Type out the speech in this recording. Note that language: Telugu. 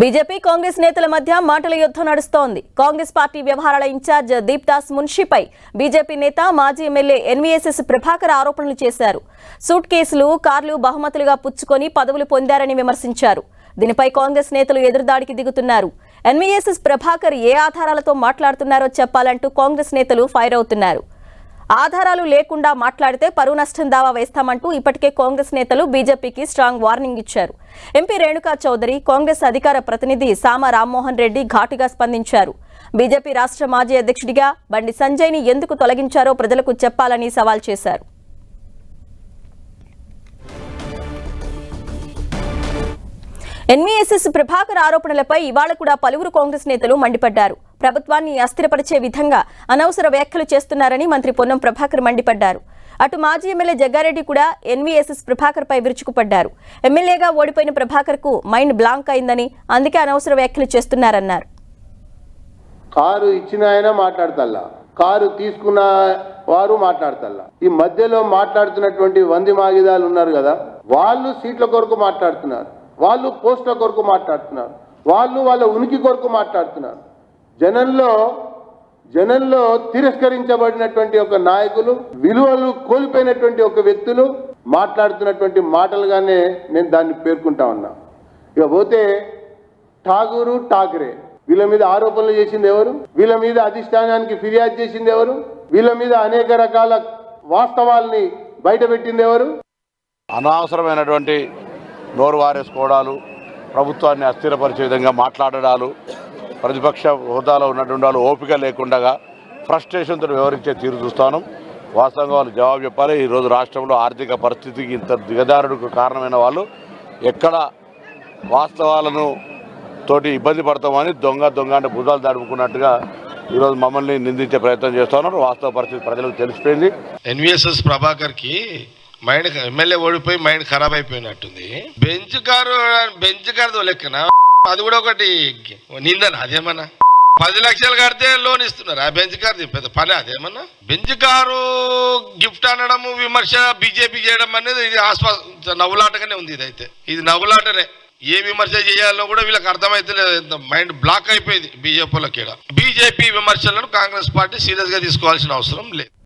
బీజేపీ కాంగ్రెస్ నేతల మధ్య మాటల యుద్ధం నడుస్తోంది. కాంగ్రెస్ పార్టీ వ్యవహారాల ఇన్ఛార్జ్ దీప్దాస్ మున్షిపై బీజేపీ నేత మాజీ ఎమ్మెల్యే ఎన్వీఎస్ఎస్ ప్రభాకర్ ఆరోపణలు చేశారు. సూట్ కేసులు కార్లు బహుమతులుగా పుచ్చుకొని పదవులు పొందారని విమర్శించారు. దీనిపై కాంగ్రెస్ నేతలు ఎదురుదాడికి దిగుతున్నారు. ఎన్వీఎస్ఎస్ ప్రభాకర్ ఏ ఆధారాలతో మాట్లాడుతున్నారో చెప్పాలంటూ కాంగ్రెస్ నేతలు ఫైర్ అవుతున్నారు. ఆధారాలు లేకుండా మాట్లాడితే పరువు నష్టం దావా వేస్తామంటూ ఇప్పటికే కాంగ్రెస్ నేతలు బీజేపీకి స్ట్రాంగ్ వార్నింగ్ ఇచ్చారు. ఎంపీ రేణుకా చౌదరి కాంగ్రెస్ అధికార ప్రతినిధి సామ రామ్మోహన్ రెడ్డి ఘాటుగా స్పందించారు. బీజేపీ రాష్ట్ర మాజీ అధ్యక్షుడిగా బండి సంజయ్ని ఎందుకు తొలగించారో ప్రజలకు చెప్పాలని సవాల్ చేశారు. ఎన్వీఎస్ఎస్ ప్రభాకర్ ఆరోపణలపై ఇవాళ కూడా పలువురు కాంగ్రెస్ నేతలు మండిపడ్డారు. ప్రభుత్వాన్ని అస్థిరపరిచే విధంగా అనవసర వ్యాఖ్యలు చేస్తున్నారని మంత్రి పొన్నం ప్రభాకర్ మండిపడ్డారు. అటు మాజీ ఎమ్మెల్యే జగ్గారెడ్డి కూడా ఎన్వీఎస్ఎస్ ప్రభాకర్ పై విరుచుకుపడ్డారు. ఎమ్మెల్యేగా ఓడిపోయిన ప్రభాకర్కు మైండ్ బ్లాంక్ అయిందని అందుకే అనవసర వ్యాఖ్యలు చేస్తున్నారన్నారు. కారు ఇచ్చిన ఆయన మాట్లాడతల్లా. కారు తీసుకున్న వారు మాట్లాడతల్లా. ఈ మధ్యలో మాట్లాడుతున్నటువంటి వంది మాగిదాలు ఉన్నారు కదా వాళ్ళు సీట్ల కొరకు మాట్లాడుతున్నారు. వాళ్ళు పోస్టుల కొరకు మాట్లాడుతున్నారు. వాళ్ళు వాళ్ళ ఉనికి కొరకు మాట్లాడుతున్నారు. జనంలో జనంలో తిరస్కరించబడినటువంటి ఒక నాయకులు విలువలు కోల్పోయినటువంటి ఒక వ్యక్తులు మాట్లాడుతున్నటువంటి మాటలుగానే నేను దాన్ని పేర్కొంటా ఉన్నా. ఇక పోతే ఠాగూరు ఠాకరే వీళ్ళ మీద ఆరోపణలు చేసింది ఎవరు? వీళ్ళ మీద అధిష్టానానికి ఫిర్యాదు చేసింది ఎవరు? వీళ్ళ మీద అనేక రకాల వాస్తవాల్ని బయటపెట్టింది ఎవరు? అనవసరమైనటువంటి నోరు వారేసుకోవడాలు ప్రభుత్వాన్ని అస్థిరపరిచే విధంగా మాట్లాడడాలు ప్రతిపక్ష హోదాలో ఉన్నటువంటి వాళ్ళు ఓపిక లేకుండా ఫ్రస్ట్రేషన్తో వ్యవహరించే తీరు చూస్తాను. వాస్తవంగా వాళ్ళు జవాబు చెప్పాలి. ఈరోజు రాష్ట్రంలో ఆర్థిక పరిస్థితికి ఇంత దిగదారుడుకు కారణమైన వాళ్ళు ఎక్కడ వాస్తవాలను తోటి ఇబ్బంది పడతామని దొంగ దొంగ అంటే భుజాలు దాడుకున్నట్టుగా ఈరోజు మమ్మల్ని నిందించే ప్రయత్నం చేస్తున్నారు. వాస్తవ పరిస్థితి ప్రజలకు తెలిసిపోయింది. ఎన్విఎస్ఎస్ ప్రభాకర్కి మైండ్ ఎమ్మెల్యే ఓడిపోయి మైండ్ ఖరాబ్ అయిపోయినట్టుంది. బెంచ్ కారు బెంచ్ కారు లెక్కన? అది కూడా ఒకటి నిందన? అదేమన్నా? పది లక్షలు కడితే లోన్ ఇస్తున్నారు. ఆ బెంచ్ కారు పెద్ద పని అదేమన్నా? బెంచ్ కారు గిఫ్ట్ అనడము విమర్శ బీజేపీ చేయడం అనేది ఇది ఆస్పా నవ్వులాటగానే ఉంది ఇదైతే. ఇది నవ్వులాటనే. ఏ విమర్శ చేయాలో కూడా వీళ్ళకి అర్థమైతే మైండ్ బ్లాక్ అయిపోయింది బీజేపీలకి బీజేపీ విమర్శలను కాంగ్రెస్ పార్టీ సీరియస్గా తీసుకోవాల్సిన అవసరం లేదు.